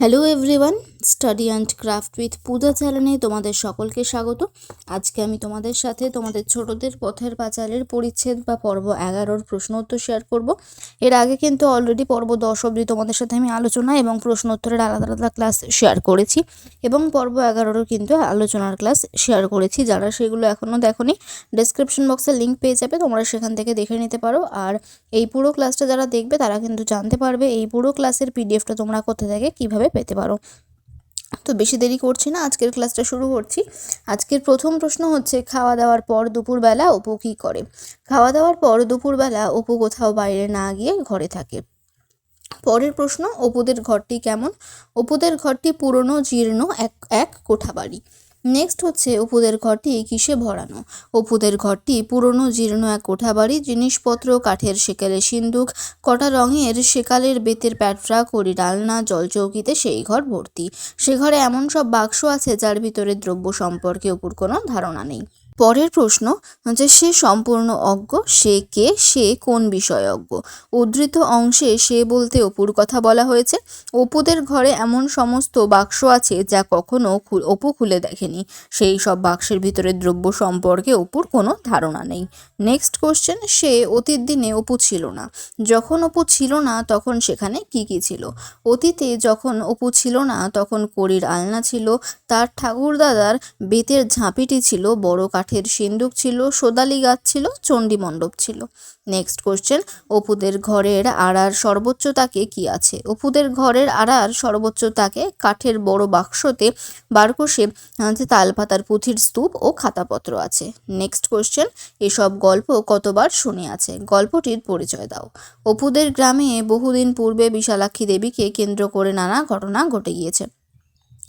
Hello everyone study and craft with Puja চ্যানেলে তোমাদের সকলকে স্বাগত। আজকে আমি তোমাদের সাথে তোমাদের ছোটদের পথের পাঁচালের পরিচ্ছেদ বা পর্ব এগারোর প্রশ্ন উত্তর শেয়ার করব। এর আগে কিন্তু অলরেডি পর্ব দশ অবধি তোমাদের সাথে আমি আলোচনা এবং প্রশ্ন উত্তরের আলাদা আলাদা ক্লাস শেয়ার করেছি এবং পর্ব এগারোরও কিন্তু আলোচনার ক্লাস শেয়ার করেছি। যারা সেগুলো এখনও দেখোনি ডেসক্রিপশন বক্সে লিঙ্ক পেয়ে যাবে, তোমরা সেখান থেকে দেখে নিতে পারো। আর এই পুরো ক্লাসটা যারা দেখবে, তারা কিন্তু জানতে পারবে এই পুরো ক্লাসের পিডিএফটা তোমরা কোথা থেকে, কীভাবে পেতে পারো। তো বেশি দেরি করছি না, আজকের ক্লাসটা শুরু করছি। আজকের প্রথম প্রশ্ন হচ্ছে, খাওয়া দাওয়ার পর দুপুরবেলা অপু কী করে? খাওয়া দাওয়ার পর দুপুরবেলা অপু কোথাও বাইরে না গিয়ে ঘরে থাকে। পরের প্রশ্ন, অপুদের ঘরটি কেমন? অপুদের ঘরটি পুরনো, জীর্ণ, এক এক কোঠা বাড়ি নেক্সট হচ্ছে অপুদের ঘরটি কিসে ভরানো? অপুদের ঘরটি পুরনো জীর্ণ এক কোঠাবাড়ি জিনিসপত্র, কাঠের সেকালে সিন্দুক, কটা রঙের সেকালের বেতের প্যাটরা করি ডালনা, জলচৌকিতে সেই ঘর ভর্তি। সে ঘরে এমন সব বাক্স আছে যার ভিতরে দ্রব্য সম্পর্কে অপুর কোনো ধারণা নেই। পরের প্রশ্ন যে সে সম্পূর্ণ অজ্ঞ, সে কে, সে কোন বিষয়ে অজ্ঞ? উদ্ধৃত অংশে সে বলতে অপুর কথা বলা হয়েছে। অপুদের ঘরে এমন সমস্ত বাক্স আছে যা কখনো অপু খুলে দেখেনি। সেই সব বাক্সের ভিতরে দ্রব্য সম্পর্কে অপুর কোনো ধারণা নেই। নেক্সট কোশ্চেন সে অতীত দিনে অপু ছিল না। যখন অপু ছিল না, তখন সেখানে কি কি ছিল? অতীতে যখন অপু ছিল না, তখন করির আলনা ছিল, তার ঠাকুরদাদার বেতের ঝাঁপিটি ছিল, বড় কাঠের সিন্দুক ছিল, সোদালি গাছ ছিল, চণ্ডী মণ্ডপ ছিল। নেক্সট কোশ্চেন অপুদের ঘরের আড়ার সর্বোচ্চ তাকে কি আছে? অপুদের ঘরের আড়ার সর্বোচ্চ তাকে কাঠের বড় বাক্সতে বারকোষে তালপাতার পুঁথির স্তূপ ও খাতাপত্র আছে। নেক্সট কোশ্চেন এসব গল্প কতবার শুনে আছে? গল্পটির পরিচয় দাও। অপুদের গ্রামে বহুদিন পূর্বে বিশালাক্ষী দেবীকে কেন্দ্র করে নানা ঘটনা ঘটে গিয়েছে।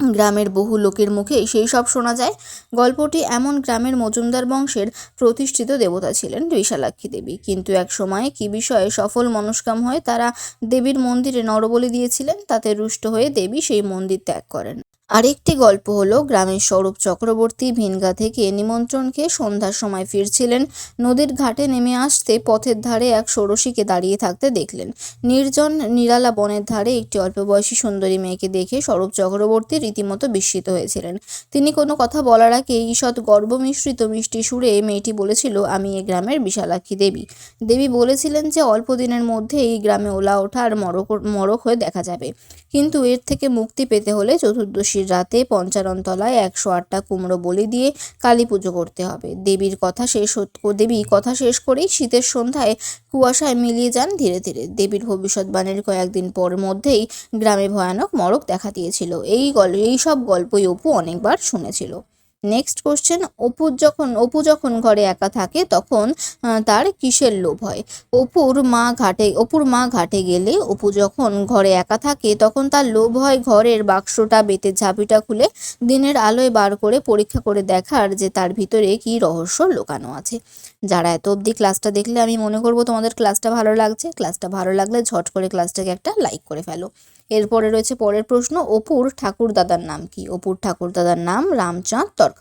গ্রামের বহু লোকের মুখে সেই সব শোনা যায়। গল্পটি এমন গ্রামের মজুমদার বংশের প্রতিষ্ঠিত দেবতা ছিলেন বিশালাক্ষী দেবী। কিন্তু এক সময়ে কি বিষয়ে সফল মনস্কাম হয়ে তারা দেবীর মন্দিরে নরবলি দিয়েছিলেন, তাতে রুষ্ট হয়ে দেবী সেই মন্দির ত্যাগ করেন। আরেকটি গল্প হলো, গ্রামের স্বরূপ চক্রবর্তী ভিনগা থেকে নিমন্ত্রণ খেয়ে সন্ধ্যার সময় ফিরছিলেন। নদীর ঘাটে নেমে আসতে পথের ধারে এক ষোড়শীকে দাঁড়িয়ে থাকতে দেখলেন। নির্জন নিরালা বনের ধারে একটি অল্প বয়সী সুন্দরী মেয়েকে দেখে স্বরূপ চক্রবর্তী রীতিমতো বিস্মিত হয়েছিলেন। তিনি কোনো কথা বলার আগে ঈষৎ গর্ব মিশ্রিত মিষ্টি সুরে মেয়েটি বলেছিল, আমি এ গ্রামের বিশালাক্ষী দেবী। দেবী বলেছিলেন যে, অল্প দিনের মধ্যে এই গ্রামে ওলা ওঠা আর মরক মরক হয়ে দেখা যাবে। কিন্তু এর থেকে মুক্তি পেতে হলে চতুর্দশীর রাতে পঞ্চাননতলায় একশো আটটা কুমড়ো বলি দিয়ে কালী পুজো করতে হবে। দেবীর কথা শেষ দেবী কথা শেষ করেই শীতের সন্ধ্যায় কুয়াশায় মিলিয়ে যান ধীরে ধীরে। দেবীর ভবিষ্যৎবাণীর কয়েকদিন পর মধ্যেই গ্রামে ভয়ানক মরক দেখা দিয়েছিল। এই গল্প এই সব গল্পই অপু অনেকবার শুনেছিল। নেক্সট কোশ্চেন অপু যখন অপু যখন ঘরে একা থাকে, তখন তার কিসের লোভ হয়? অপুর মা ঘাটে, অপুর মা ঘাটে গেলে অপু যখন ঘরে একা থাকে, তখন তার লোভ হয় ঘরের বাক্সটা বেতের ঝাঁপিটা খুলে দিনের আলোয় বার করে পরীক্ষা করে দেখার যে তার ভিতরে কি রহস্য লুকানো আছে। যারা এত অবধি ক্লাসটা দেখলে, আমি মনে করব তোমাদের ক্লাসটা ভালো লাগছে। ক্লাসটা ভালো লাগলে ঝট করে ক্লাসটাকে একটা লাইক করে ফেলো। এরপরে রয়েছে পরের প্রশ্ন, অপুর ঠাকুর দাদার নাম কি? অপুর ঠাকুর দাদার নাম রামচাঁদ তর্কালঙ্কার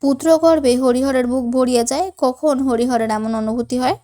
পুত্র গর্ভে হরিহরের বুক ভরিয়া যায়, কখন হরিহরের এমন অনুভূতি হয়?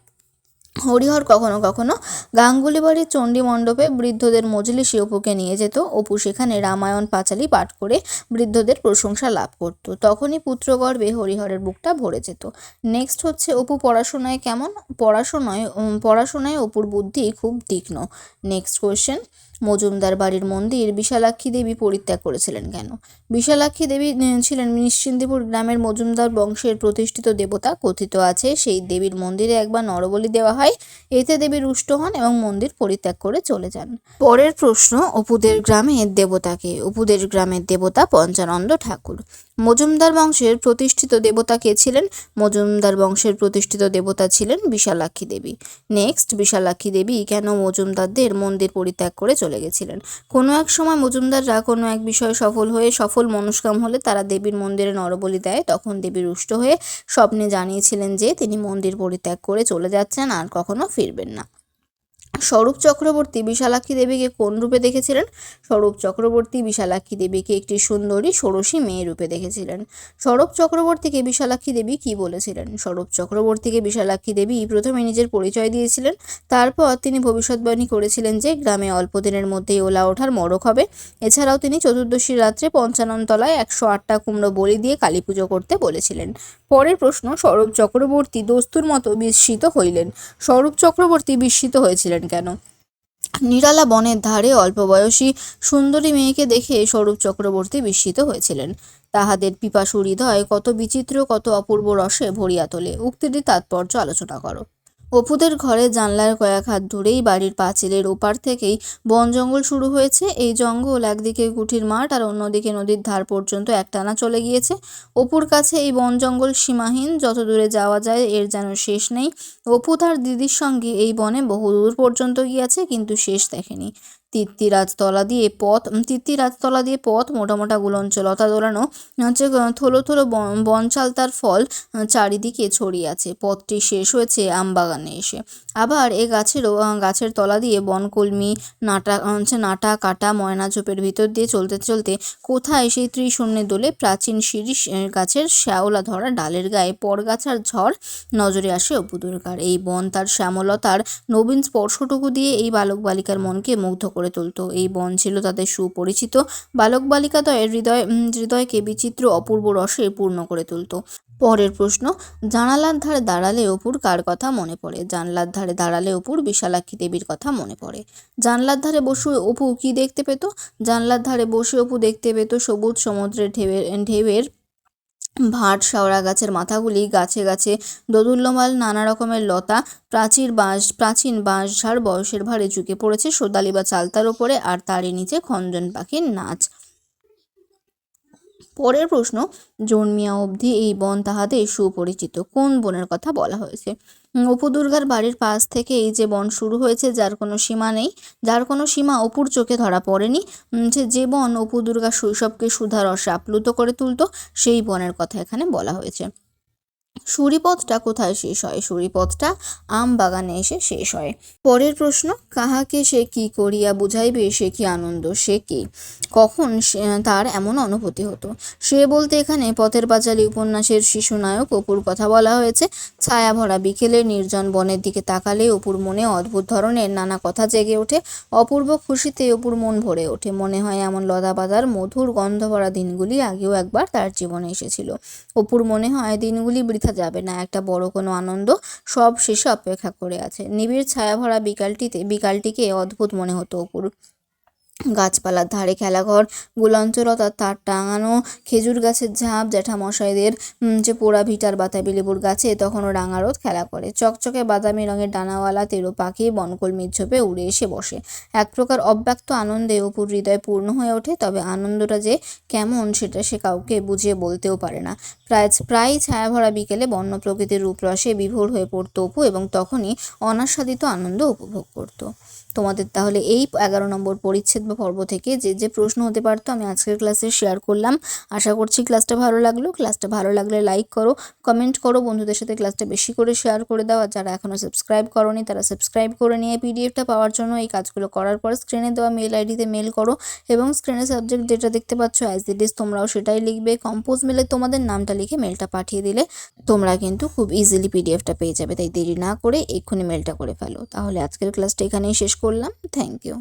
হরিহর কখনো কখনো গাঙ্গুলি বাড়ির চণ্ডী মণ্ডপে বৃদ্ধদের মজলিসে অপুকে নিয়ে যেত। অপু সেখানে রামায়ণ পাঁচালি পাঠ করে বৃদ্ধদের প্রশংসা লাভ করত। তখনই পুত্রগর্ভে হরিহরের বুকটা ভরে যেত। নেক্সট হচ্ছে অপু পড়াশোনায় কেমন? পড়াশোনায় পড়াশোনায় অপুর বুদ্ধি খুব তীক্ষ্ণ। নেক্সট কোয়েশ্চেন মজুমদার বাড়ির মন্দির বিশালাক্ষী দেবী পরিত্যাগ করেছিলেন কেন? বিশালাক্ষী দেবী ছিলেন নিশ্চিন্দিপুর গ্রামের মজুমদার বংশের প্রতিষ্ঠিত দেবতা। কথিত আছে, সেই দেবীর মন্দিরে একবার নরবলি দেওয়া হয়। এতে দেবী রুষ্ট হন এবং মন্দির পরিত্যাগ করে চলে যান। পরের প্রশ্ন, অপুদের গ্রামের দেবতাকে, অপুদের গ্রামের দেবতা পঞ্চানন্দ ঠাকুর। মজুমদার বংশের প্রতিষ্ঠিত দেবতা কে ছিলেন? মজুমদার বংশের প্রতিষ্ঠিত দেবতা ছিলেন বিশালাক্ষী দেবী। নেক্সট, বিশালাক্ষী দেবী কেন মজুমদারদের মন্দির পরিত্যাগ করে চলে গেছিলেন। কোনো এক সময় মজুমদাররা কোনো এক বিষয়ে সফল হয়ে সফল মনস্কাম হলে তারা দেবীর মন্দিরে নরবলি দেয়। তখন দেবী রুষ্ট হয়ে স্বপ্নে জানিয়েছিলেন যে তিনি মন্দির পরিত্যাগ করে চলে যাচ্ছেন আর কখনো ফিরবেন না। স্বরূপ চক্রবর্তী বিশালাক্ষী দেবীকে কোন রূপে দেখেছিলেন? স্বরূপ চক্রবর্তী বিশালাক্ষী দেবীকে একটি সুন্দরী ষোড়শী মেয়ে রূপে দেখেছিলেন। স্বরূপ চক্রবর্তীকে বিশালাক্ষী দেবী কি বলেছিলেন? স্বরূপ চক্রবর্তীকে বিশালাক্ষী দেবী প্রথমে নিজের পরিচয় দিয়েছিলেন। তারপর তিনি ভবিষ্যৎবাণী করেছিলেন যে গ্রামে অল্প দিনের মধ্যেই ওলা ওঠার মড়ক হবে। এছাড়াও তিনি চতুর্দশীর রাত্রে পঞ্চানন তলায় একশো আটটা কুমড়ো বলি দিয়ে কালী পুজো করতে বলেছিলেন। পরের প্রশ্ন, স্বরূপ চক্রবর্তী দস্তুর মতো বিস্মিত হইলেন। স্বরূপ চক্রবর্তী বিস্মিত হয়েছিলেন। কেন? নিরালা বনের ধারে অল্প বয়সী সুন্দরী মেয়েকে দেখে স্বরূপ চক্রবর্তী বিস্মিত হয়েছিলেন। তাহাদের পিপাসু হৃদয় কত বিচিত্র, কত অপূর্ব রসে ভরিয়া তোলে। উক্তিটি তাৎপর্য আলোচনা করো। অপুদের ঘরে জানলার কয়েক হাত ধরেই বাড়ির পাঁচিলের ওপার থেকেই বন জঙ্গল শুরু হয়েছে। এই জঙ্গল একদিকে গুঠির মাঠ আর অন্যদিকে নদীর ধার পর্যন্ত একটানা চলে গিয়েছে। অপুর কাছে এই বন জঙ্গল সীমাহীন যত দূরে যাওয়া যায় এর যেন শেষ নেই। অপু তার দিদির সঙ্গে এই বনে বহুদূর পর্যন্ত গিয়েছে, কিন্তু শেষ দেখেনি। তলা দিয়ে পথ তিত্তিরাজ তলা দিয়ে পথ মোটা মোটা লতা দোলানো, হচ্ছে থলো থলো বন- বনচাল তার ফল চারিদিকে ছড়িয়ে আছে। পথটি শেষ হয়েছে আমবাগানে এসে। আবার এ গাছেরও গাছের তলা দিয়ে বনকলমি, নাটা হচ্ছে নাটা, কাটা, ময়না ঝোপের ভিতর দিয়ে চলতে চলতে কোথায় সেই ত্রিশূন্যে দোলে প্রাচীন শিরিষ গাছের শ্যাওলা ধরা ডালের গায়ে পরগাছার ঝড় নজরে আসে অপু দুর্গার। এই বন তার শ্যামলতার নবীন স্পর্শটুকু দিয়ে এই বালক বালিকার মনকে মুগ্ধ করে তুলত। এই বন ছিল তাদের সুপরিচিত। বালক বালিকাদ্বয়ের হৃদয় হৃদয়কে বিচিত্র অপূর্ব রসে পূর্ণ করে তুলত। পরের প্রশ্ন, জানালার ধারে দাঁড়ালে অপুর কার কথা মনে পড়ে? জানলার ধারে দাঁড়ালে অপুর বিশালাক্ষী দেবীর কথা মনে পড়ে। জানলার ধারে বসে অপু কি দেখতে পেত? জানলার ধারে বসে অপু দেখতে পেত সবুজ সমুদ্রের ঢেউয়ের ঢেউয়ের ভাট শাওড়া গাছের মাথাগুলি, গাছে গাছে দোদুল্যমাল নানা রকমের লতা, প্রাচীর বাঁশ, প্রাচীন বাঁশ ঝাড় বয়সের ভারে ঝুঁকে পড়েছে সোদালি বা চালতার ওপরে আর তারই নিচে খঞ্জন পাখির নাচ। পরের প্রশ্ন, জন্মিয়া অবধি এই বন তাহাদের সুপরিচিত। কোন বনের কথা বলা হয়েছে? অপুদুর্গার অপু দুর্গার বাড়ির পাশ থেকে এই যে বন শুরু হয়েছে, যার কোনো সীমা নেই, যার কোনো সীমা অপুর চোখে ধরা পড়েনি যে যে বন অপু দুর্গা শৈশবকে সুধা রসে আপ্লুত করে তুলত, সেই বনের কথা এখানে বলা হয়েছে। সুরিপথটা কোথায় শেষ হয়? সুরিপথটা আম বাগানে এসে শেষ হয়। পরের প্রশ্ন, কাহাকে সে কি করিয়া বুঝাইবে? সে কি আনন্দ? সে কি? কখন তার এমন অনুভূতি হতো। সে বলতে এখানে পথের পাঁচালী উপন্যাসের শিশু নায়ক অপুর কথা বলা হয়েছে। ছায়া ভরা বিকেলে নির্জন বনের দিকে তাকালে অপুর মনে অদ্ভুত ধরনের নানা কথা জেগে ওঠে। অপূর্ব খুশিতে অপুর মন ভরে ওঠে। মনে হয় এমন লদাপাতার মধুর গন্ধ ভরা দিনগুলি আগেও একবার তার জীবনে এসেছিল। অপুর মনে হয় দিনগুলি বৃথা যাবে না। একটা বড় কোনো আনন্দ সব শেষে অপেক্ষা করে আছে। নিবিড় ছায়া ভরা বিকালটিতে বিকালটিকে অদ্ভুত মনে হতো অপুর গাছপালার ধারে খেলাঘর গুলাঞ্চলতার তার টাঙানো খেজুর গাছের ঝাঁপ, জ্যাঠামশাইদের যে পোড়া ভিটার বাতাবি লেবুর গাছে, তখনও রাঙারোদ খেলা করে। চকচকে বাদামি রঙের ডানাওয়ালা তেরো পাখি বনকলমির ঝোপে উড়ে এসে বসে। এক প্রকার অব্যক্ত আনন্দে অপুর হৃদয় পূর্ণ হয়ে ওঠে, তবে আনন্দটা যে কেমন সেটা সে কাউকে বুঝিয়ে বলতেও পারে না। প্রায় প্রায় ছায়াভরা বিকেলে বন্য প্রকৃতির রূপরসে বিভোর হয়ে পড়ত অপু এবং তখনই অনাস্বাদিত আনন্দ উপভোগ করতো। তোমাদের তাহলে এই এগারো নম্বর পরিচ্ছেদ পর্ব থেকে যে যে প্রশ্ন হতে পারতো আমি আজকের ক্লাসে শেয়ার করলাম। আশা করছি ক্লাসটা ভালো লাগল। ক্লাসটা ভালো লাগলে লাইক করো কমেন্ট করো, বন্ধুদের সাথে ক্লাসটা বেশি করে শেয়ার করে দাও। আর যারা এখনও সাবস্ক্রাইব করনি, তারা সাবস্ক্রাইব করে নিয়ে পিডিএফটা পাওয়ার জন্য এই কাজগুলো করার পর স্ক্রিনে দেওয়া মেল আইডিতে মেল করো এবং স্ক্রিনে সাবজেক্ট যেটা দেখতে পাচ্ছ অ্যাজ তোমরাও সেটাই লিখবে। কম্পোজ মেলে তোমাদের নামটা লিখে মেলটা পাঠিয়ে দিলে তোমরা কিন্তু খুব ইজিলি পিডিএফটা পেয়ে যাবে। তাই দেরি না করে এক্ষুনি মেলটা করে ফেলো। তাহলে আজকের ক্লাসটা এখানেই শেষ করলাম। Thank you